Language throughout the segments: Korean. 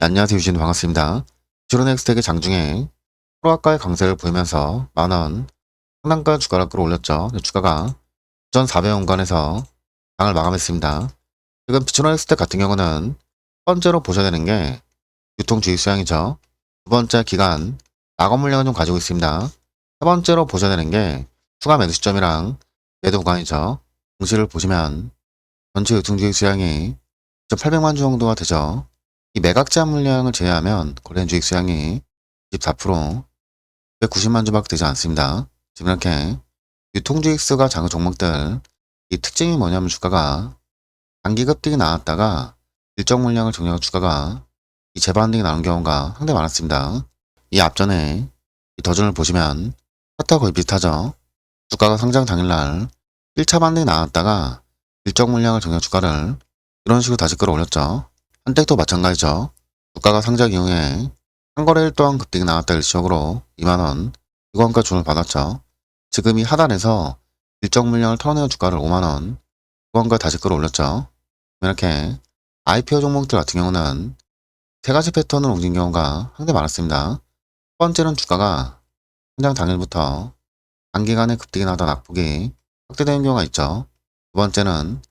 네, 안녕하세요 유진 반갑습니다. 주로넥스텍의 장중에 프로아가의 강세를 보이면서 만원 상단가 주가를 끌어올렸죠. 네, 주가가 9,400원권에서 장을 마감했습니다. 지금 비추로넥스텍 같은 경우는 첫 번째로 보셔야 되는 게 유통주의 수량이죠. 두 번째 기간 낙업 물량을 좀 가지고 있습니다. 세 번째로 보셔야 되는 게 추가 매도 시점이랑 매도 구간이죠. 공시를 보시면 전체 유통주의 수량이 2,800만 주 정도가 되죠. 이 매각자 물량을 제외하면 거래된 주식 수량이 24% 190만 주밖에 되지 않습니다. 지금 이렇게 유통주식 수가 작은 종목들 이 특징이 뭐냐면 주가가 단기 급등이 나왔다가 일정 물량을 정리하고 주가가 이 재반등이 나온 경우가 상당히 많았습니다. 이 앞전에 이 더전을 보시면 차트와 거의 비슷하죠. 주가가 상장 당일날 1차 반등이 나왔다가 일정 물량을 정리한 주가를 이런 식으로 다시 끌어올렸죠. 한택도 마찬가지죠. 주가가 상장 이후에 한 거래일 동안 급등이 나왔다 일시적으로 2만원, 이거원가 준을 받았죠. 지금 이 하단에서 일정 물량을 털어내는 주가를 5만원, 이거원가 다시 끌어올렸죠. 이렇게 IPO 종목들 같은 경우는 세 가지 패턴으로 움직인 경우가 상당히 많았습니다. 첫 번째는 주가가 상장 당일부터 단기간에 급등이 나던 낙폭이 확대되는 경우가 있죠. 두 번째는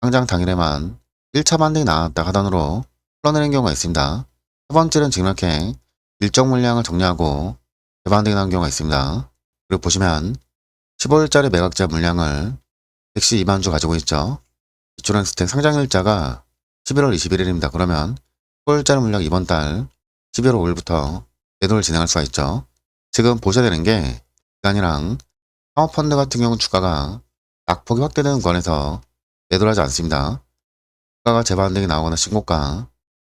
상장 당일에만 1차 반등이 나왔다 하단으로 흘러내리는 경우가 있습니다. 세 번째는 지금 이렇게 일정 물량을 정리하고 재반등이 나온 경우가 있습니다. 그리고 보시면 15일짜리 매각자 물량을 112만 주 가지고 있죠. 이초렌스텍 상장일자가 11월 21일입니다. 그러면 15일짜리 물량 이번 달 11월 5일부터 매도를 진행할 수가 있죠. 지금 보셔야 되는 게 기간이랑 상업펀드 같은 경우 주가가 낙폭이 확대되는 구간에서 매도를 하지 않습니다. 주가가 재반등이 나오거나 신고가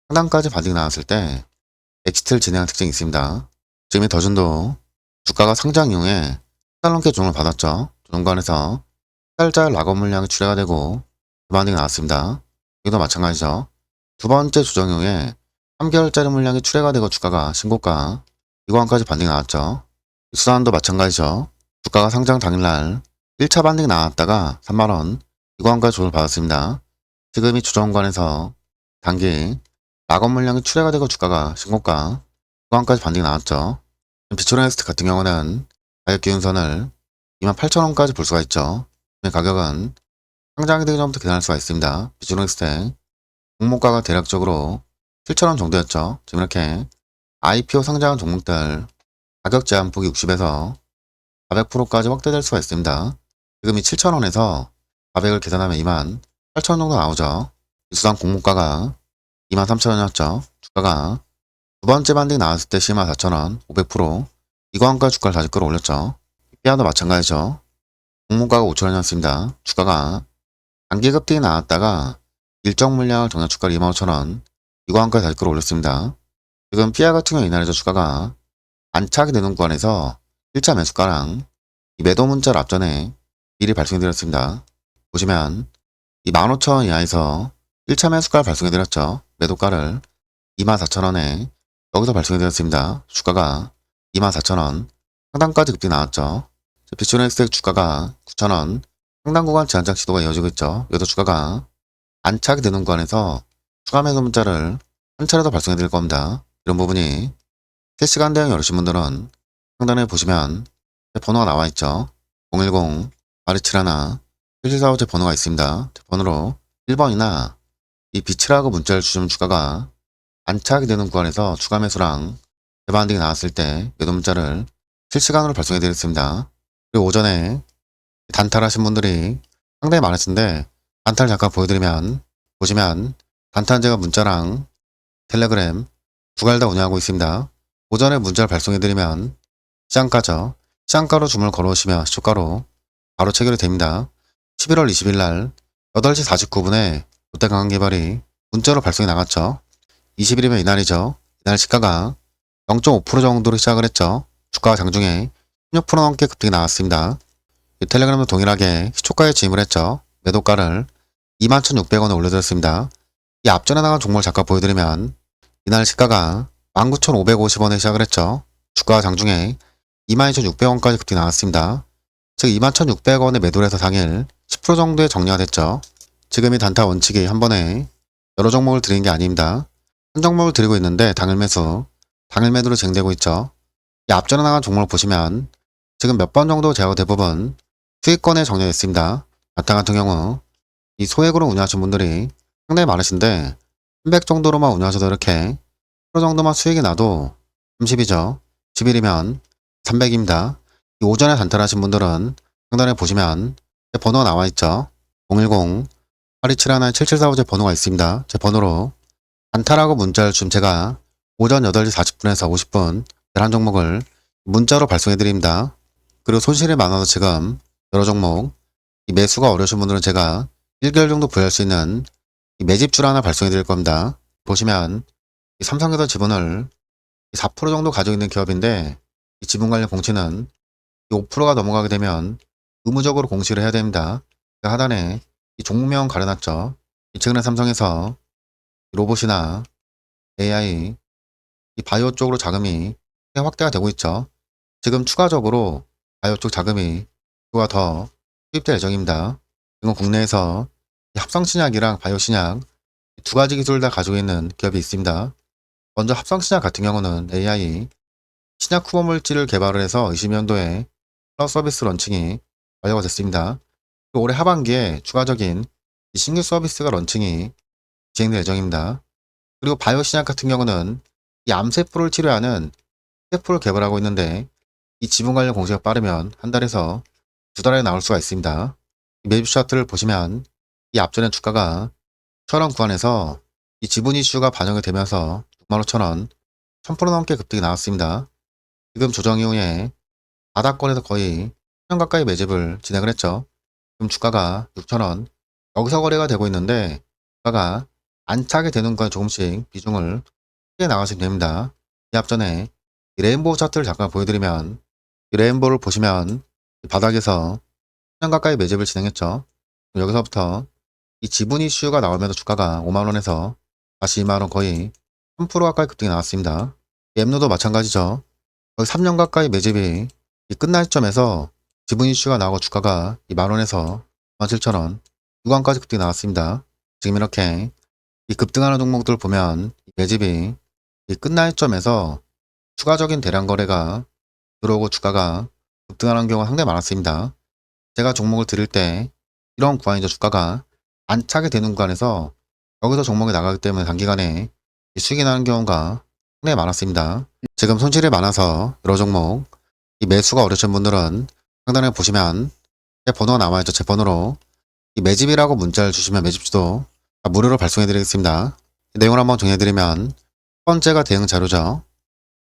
상단까지 반등이 나왔을 때 엑시트를 진행한 특징이 있습니다. 지금 이 더준도 주가가 상장 이후에 달러넘게 종을 받았죠. 종관에서 달자 락업 물량이 출회가 되고 재반등이 나왔습니다. 여기도 마찬가지죠. 두 번째 조정 이후에 3개월짜리 물량이 출회가 되고 주가가 신고가 이구간까지 반등이 나왔죠. 수단도 마찬가지죠. 주가가 상장 당일날 1차 반등이 나왔다가 3만원 이구간까지 조정을 받았습니다. 지금 이 조정관에서 단기 낙업 물량이 출회가 되고 주가가 신고가 구간까지 반등이 나왔죠. 비초레넥스트 같은 경우는 가격 기준선을 28,000원까지 볼 수가 있죠. 이 가격은 상장이 되기 전부터 계산할 수가 있습니다. 비초레넥스트 종목가가 대략적으로 7,000원 정도였죠. 지금 이렇게 IPO 상장한 종목들 가격 제한폭이 60에서 400%까지 확대될 수가 있습니다. 지금 이 7,000원에서 400을 계산하면 2만 8,000원 정도 나오죠. 수상 공모가가 23,000원이었죠. 주가가 두 번째 반등이 나왔을 때 124,000원 500% 이거한가 주가를 다시 끌어올렸죠. 피아도 마찬가지죠. 공모가가 5,000원이었습니다. 주가가 단기 급등이 나왔다가 일정 물량을 정량 주가를 25,000원 이거한가 다시 끌어올렸습니다. 지금 피아 같은 경우 이날에서 주가가 안착이 되는 구간에서 1차 매수가랑 이 매도 문자를 앞전에 미리 발송해드렸습니다. 보시면 이 15,000원 이하에서 1차 매수가를 발송해드렸죠. 매도가를 24,000원에 여기서 발송해드렸습니다. 주가가 24,000원 상단까지 급등이 나왔죠. 비추넥스텍 주가가 9,000원 상단 구간 제한장 시도가 이어지고 있죠. 여기도 주가가 안착이 되는 구간에서 추가 매도 문자를 한 차례 더 발송해드릴 겁니다. 이런 부분이 실시간 대응 어려우신 분들은 상단에 보시면 제 번호가 나와 있죠. 010 아리치라나 1745제 번호가 있습니다. 제 번호로 1번이나 이 빛이라고 문자를 주시면 주가가 안착이 되는 구간에서 추가 매수랑 재반등이 나왔을 때 매도 문자를 실시간으로 발송해 드리겠습니다. 그리고 오전에 단타하신 분들이 상당히 많으신데 단타를 잠깐 보여드리면 보시면 단타는 제가 문자랑 텔레그램 두 가지 다 운영하고 있습니다. 오전에 문자를 발송해 드리면 시장가죠. 시장가로 주문을 걸어오시면 시초가로 바로 체결이 됩니다. 11월 20일 날 8시 49분에 롯데강한개발이 문자로 발송이 나갔죠. 20일이면 이날이죠. 이날 시가가 0.5% 정도로 시작을 했죠. 주가가 장중에 16% 넘게 급등이 나왔습니다. 이 텔레그램도 동일하게 시초가에 진입을 했죠. 매도가를 21,600원에 올려드렸습니다. 이 앞전에 나간 종목을 잠깐 보여드리면 이날 시가가 19,550원에 시작을 했죠. 주가가 장중에 22,600원까지 급등이 나왔습니다. 즉 21,600원에 매도를 해서 당일 10% 정도의 정리가 됐죠. 지금 이 단타 원칙이 한 번에 여러 종목을 드리는 게 아닙니다. 한 종목을 드리고 있는데 당일 매수, 당일 매도로 진행되고 있죠. 이 앞전에 나간 종목을 보시면 지금 몇 번 정도 제가 대부분 수익권에 정리되어 있습니다. 마땅 같은 경우 이 소액으로 운영하시는 분들이 상당히 많으신데 300 정도로만 운영하셔도 이렇게 프로 정도만 수익이 나도 30이죠. 10일이면 300입니다. 이 오전에 단타하신 분들은 상단에 보시면 제 번호가 나와 있죠. 010-8271-7745제 번호가 있습니다. 제 번호로 단타라고 문자를 준 제가 오전 8시 40분에서 50분 한 종목을 문자로 발송해 드립니다. 그리고 손실이 많아서 지금 여러 종목 이 매수가 어려우신 분들은 제가 1개월 정도 부여할 수 있는 이 매집줄 하나 발송해 드릴 겁니다. 보시면 이 삼성에서 지분을 4% 정도 가지고 있는 기업인데 이 지분 관련 공시는 이 5%가 넘어가게 되면 의무적으로 공시를 해야 됩니다. 그 하단에 이 종목명 가려놨죠. 이 최근에 삼성에서 이 로봇이나 AI, 이 바이오 쪽으로 자금이 확대가 되고 있죠. 지금 추가적으로 바이오 쪽 자금이 그와 더 투입될 예정입니다. 이건 국내에서 이 합성 신약이랑 바이오 신약 이두 가지 기술을 다 가지고 있는 기업이 있습니다. 먼저 합성 신약 같은 경우는 AI 신약 후보 물질을 개발을 해서 20년도에 클라우드 서비스 런칭이 완료가 됐습니다. 또 올해 하반기에 추가적인 이 신규 서비스가 런칭이 진행될 예정입니다. 그리고 바이오 신약 같은 경우는 이 암세포를 치료하는 세포를 개발하고 있는데 이 지분 관련 공시가 빠르면 한 달에서 두 달에 나올 수가 있습니다. 이 매집 차트를 보시면 이 앞전에 주가가 1,000원 구간에서 이 지분 이슈가 반영이 되면서 65,000원, 1000% 넘게 급등이 나왔습니다. 지금 조정 이후에 바닥권에서 거의 1년 가까이 매집을 진행을 했죠. 지금 주가가 6,000원, 여기서 거래가 되고 있는데 주가가 안 차게 되는 건 조금씩 비중을 크게 나가시면 됩니다. 이 앞전에 이 레인보우 차트를 잠깐 보여드리면 이 레인보우를 보시면 이 바닥에서 1년 가까이 매집을 진행했죠. 여기서부터 이 지분 이슈가 나오면서 주가가 5만원에서 다시 2만원 거의 3% 가까이 급등이 나왔습니다. 엠노도 마찬가지죠. 거의 3년 가까이 매집이 이 끝날 시점에서 지분 이슈가 나오고 주가가 이 만원에서 17,000원 유관까지 급등이 나왔습니다. 지금 이렇게 이 급등하는 종목들 보면 이 매집이 이 끝날 시점에서 추가적인 대량 거래가 들어오고 주가가 급등하는 경우가 상당히 많았습니다. 제가 종목을 드릴 때 이런 구간이죠. 주가가 안 차게 되는 구간에서 여기서 종목이 나가기 때문에 단기간에 이 수익이 나는 경우가 상당히 많았습니다. 지금 손실이 많아서 여러 종목 이 매수가 어려우신 분들은 상단에 보시면 제 번호가 남아있죠. 제 번호로 이 매집이라고 문자를 주시면 매집주도 다 무료로 발송해 드리겠습니다. 이 내용을 한번 정리해드리면 첫 번째가 대응 자료죠.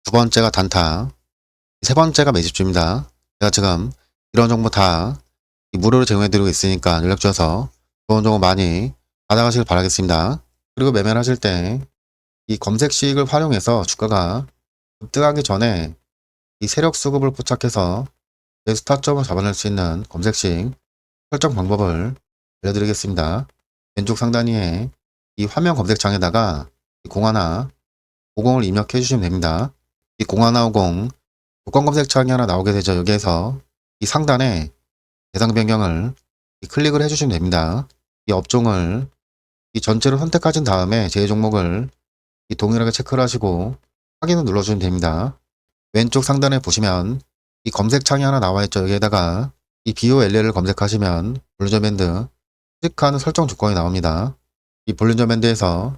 두 번째가 단타 세 번째가 매집주입니다. 제가 지금 이런 정보 다이 무료로 제공해드리고 있으니까 연락 주셔서 좋은 정보 많이 받아가시길 바라겠습니다. 그리고 매매를 하실 때 이 검색식을 활용해서 주가가 급등하기 전에 이 세력 수급을 포착해서 내 스타점을 잡아낼 수 있는 검색식 설정 방법을 알려드리겠습니다. 왼쪽 상단위에 이 화면 검색창에다가 이 01, 50을 입력해 주시면 됩니다. 이0150 조건 검색창이 하나 나오게 되죠. 여기에서 이 상단에 대상 변경을 이 클릭을 해주시면 됩니다. 이 업종을 이 전체를 선택하신 다음에 제 종목을 이 동일하게 체크를 하시고 확인을 눌러주시면 됩니다. 왼쪽 상단에 보시면 이 검색창이 하나 나와 있죠. 여기에다가 이 BOLL을 검색하시면 볼륨저 밴드 수직하는 설정 조건이 나옵니다. 이 볼륨저 밴드에서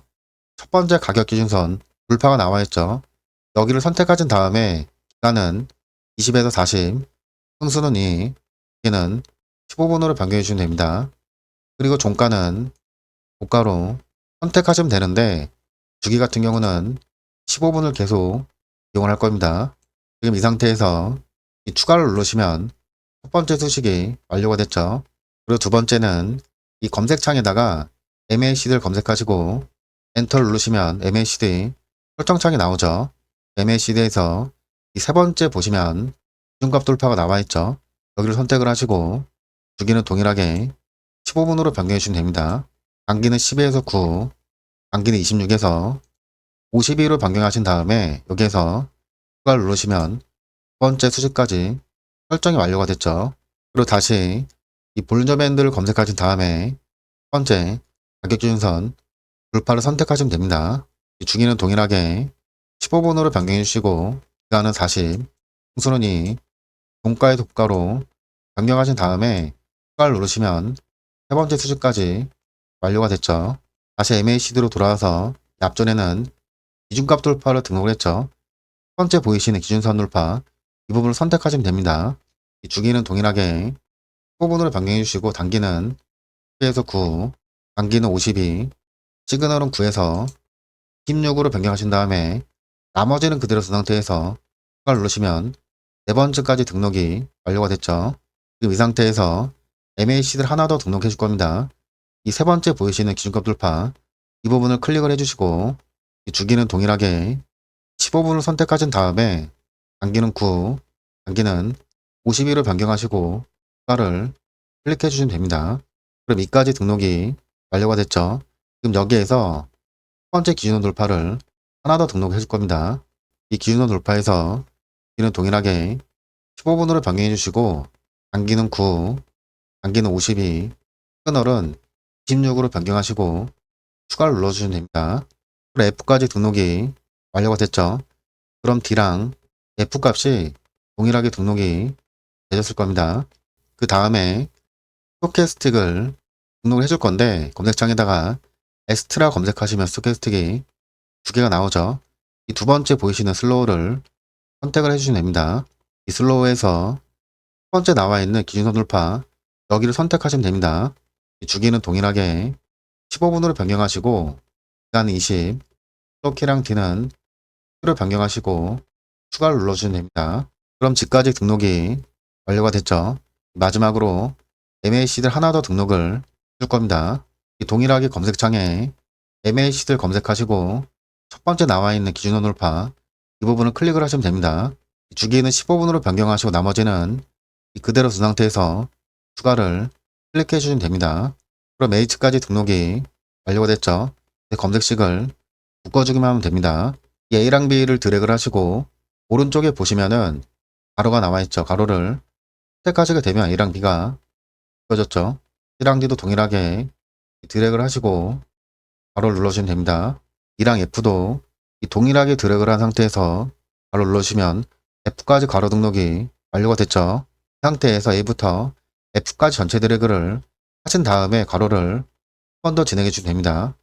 첫 번째 가격 기준선 불파가 나와 있죠. 여기를 선택하신 다음에 기간은 20에서 40, 흥수는 2, 여기는 15분으로 변경해 주시면 됩니다. 그리고 종가는 고가로 선택하시면 되는데 주기 같은 경우는 15분을 계속 이용을 할 겁니다. 지금 이 상태에서 이 추가를 누르시면 첫 번째 수식이 완료가 됐죠. 그리고 두 번째는 이 검색창에다가 MACD를 검색하시고 엔터를 누르시면 MACD 설정창이 나오죠. MACD에서 이 세 번째 보시면 기준값 돌파가 나와 있죠. 여기를 선택을 하시고 주기는 동일하게 15분으로 변경해 주시면 됩니다. 단기는 12에서 9, 단기는 26에서 52로 변경하신 다음에 여기에서 추가를 누르시면 두 번째 수식까지 설정이 완료가 됐죠. 그리고 다시 이 볼륨 밴드를 검색하신 다음에 첫 번째 가격 기준선 불파를 선택하시면 됩니다. 이 주기는 동일하게 15분으로 변경해 주시고 기간은 40, 홍수는이 종가의 독가로 변경하신 다음에 추가를 누르시면 세 번째 수주까지 완료가 됐죠. 다시 MACD로 돌아와서 앞전에는 기준값 돌파를 등록을 했죠. 첫 번째 보이시는 기준선 돌파 이 부분을 선택하시면 됩니다. 이 주기는 동일하게 15분으로 변경해 주시고 단기는 10에서 9, 단기는 52, 시그널은 9에서 16으로 변경하신 다음에 나머지는 그대로 둔 상태에서 추가를 누르시면 네 번째까지 등록이 완료가 됐죠. 지금 이 상태에서 MAC를 하나 더 등록해 줄 겁니다. 이 세 번째 보이시는 기준값 돌파 이 부분을 클릭을 해주시고 이 주기는 동일하게 15분을 선택하신 다음에 단기는 9, 단기는 52로 변경하시고 추가를 클릭해 주시면 됩니다. 그럼 이까지 등록이 완료가 됐죠. 지금 여기에서 첫 번째 기준원 돌파를 하나 더 등록해 줄 겁니다. 이 기준원 돌파에서 기는 동일하게 15분으로 변경해 주시고 단기는 9, 단기는 52, 시그널은 26으로 변경하시고 추가를 눌러주시면 됩니다. 그럼 F까지 등록이 완료가 됐죠. 그럼 D랑 F 값이 동일하게 등록이 되셨을 겁니다. 그 다음에 스토캐스틱을 등록을 해줄 건데 검색창에다가 에스트라 검색하시면 스토캐스틱이 두 개가 나오죠. 이 두 번째 보이시는 슬로우를 선택을 해주시면 됩니다. 이 슬로우에서 첫 번째 나와 있는 기준선 돌파 여기를 선택하시면 됩니다. 이 주기는 동일하게 15분으로 변경하시고 기간은 20, 스토키랑 D는 Q를 변경하시고 추가를 눌러주시면 됩니다. 그럼 지까지 등록이 완료가 됐죠. 마지막으로 MAC들 하나 더 등록을 해줄 겁니다. 이 동일하게 검색창에 MAC들 검색하시고 첫 번째 나와 있는 기준원 돌파 이 부분을 클릭을 하시면 됩니다. 이 주기는 15분으로 변경하시고 나머지는 이 그대로 둔 상태에서 추가를 클릭해 주시면 됩니다. 그럼 H까지 등록이 완료가 됐죠. 이제 검색식을 묶어주기만 하면 됩니다. 이 A랑 B를 드래그를 하시고 오른쪽에 보시면은 가로가 나와 있죠. 가로를 선택하시게 되면 A랑 B가 펴졌죠. C랑 D도 동일하게 드래그를 하시고 가로를 눌러주시면 됩니다. E랑 F도 이 동일하게 드래그를 한 상태에서 가로 눌러주시면 F까지 가로 등록이 완료가 됐죠. 이 상태에서 A부터 F까지 전체 드래그를 하신 다음에 가로를 한 번 더 진행해 주시면 됩니다.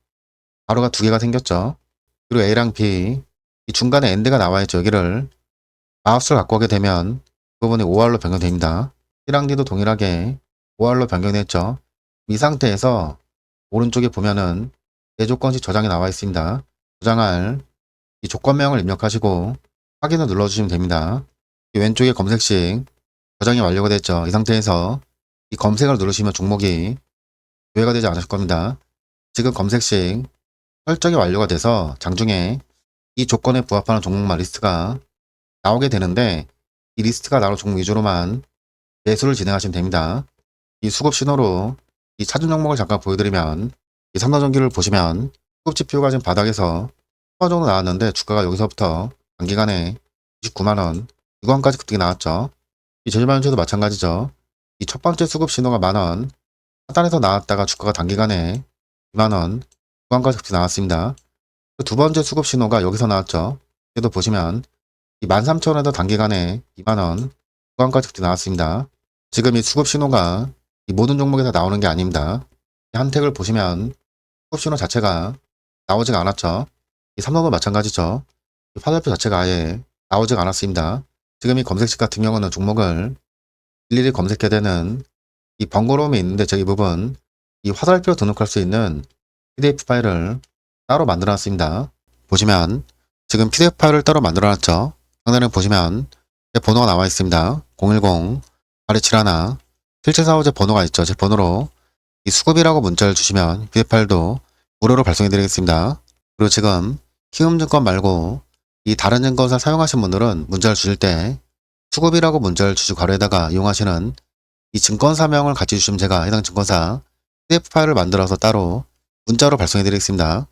가로가 두 개가 생겼죠. 그리고 A랑 B 이 중간에 엔드가 나와 있죠. 여기를 마우스를 갖고 오게 되면 그 부분이 5R로 변경됩니다. C랑 D도 동일하게 5R로 변경됐죠. 이 상태에서 오른쪽에 보면은 네 조건씩 저장이 나와 있습니다. 저장할 이 조건명을 입력하시고 확인을 눌러주시면 됩니다. 이 왼쪽에 검색식 저장이 완료가 됐죠. 이 상태에서 이 검색을 누르시면 종목이 조회가 되지 않으실 겁니다. 지금 검색식 설정이 완료가 돼서 장중에 이 조건에 부합하는 종목만 리스트가 나오게 되는데 이 리스트가 나올 종목 위주로만 매수를 진행하시면 됩니다. 이 수급 신호로 이 차준 종목을 잠깐 보여드리면 이 삼성전기를 보시면 수급 지표가 지금 바닥에서 10원 정도 나왔는데 주가가 여기서부터 단기간에 29만원, 6원까지 급등이 나왔죠. 이 제주반도체도 마찬가지죠. 이 첫 번째 수급 신호가 만원, 하단에서 나왔다가 주가가 단기간에 2만원, 6원까지 급등이 나왔습니다. 그두 번째 수급 신호가 여기서 나왔죠. 여기도 보시면 이 13,000원에서 단기간에 2만원, 6원까지 급등이 나왔습니다. 지금 이 수급 신호가 이 모든 종목에서 나오는 게 아닙니다. 이 한택을 보시면 수급 신호 자체가 나오지가 않았죠. 이 삼성도 마찬가지죠. 이 화살표 자체가 아예 나오지가 않았습니다. 지금 이 검색식 같은 경우는 종목을 일일이 검색해야 되는 이 번거로움이 있는데 저기 부분 이 화살표 등록할 수 있는 PDF 파일을 따로 만들어 놨습니다. 보시면 지금 PDF 파일을 따로 만들어 놨죠. 상단에 보시면 제 번호가 나와 있습니다. 010 8271 실제사고 제 번호가 있죠. 제 번호로 이 수급이라고 문자를 주시면 PDF 파일도 무료로 발송해 드리겠습니다. 그리고 지금 키움증권 말고 이 다른 증권사 사용하신 분들은 문자를 주실 때 수급이라고 문자를 주시고 가로에다가 이용하시는 이 증권사명을 같이 주시면 제가 해당 증권사 PDF 파일을 만들어서 따로 문자로 발송해 드리겠습니다.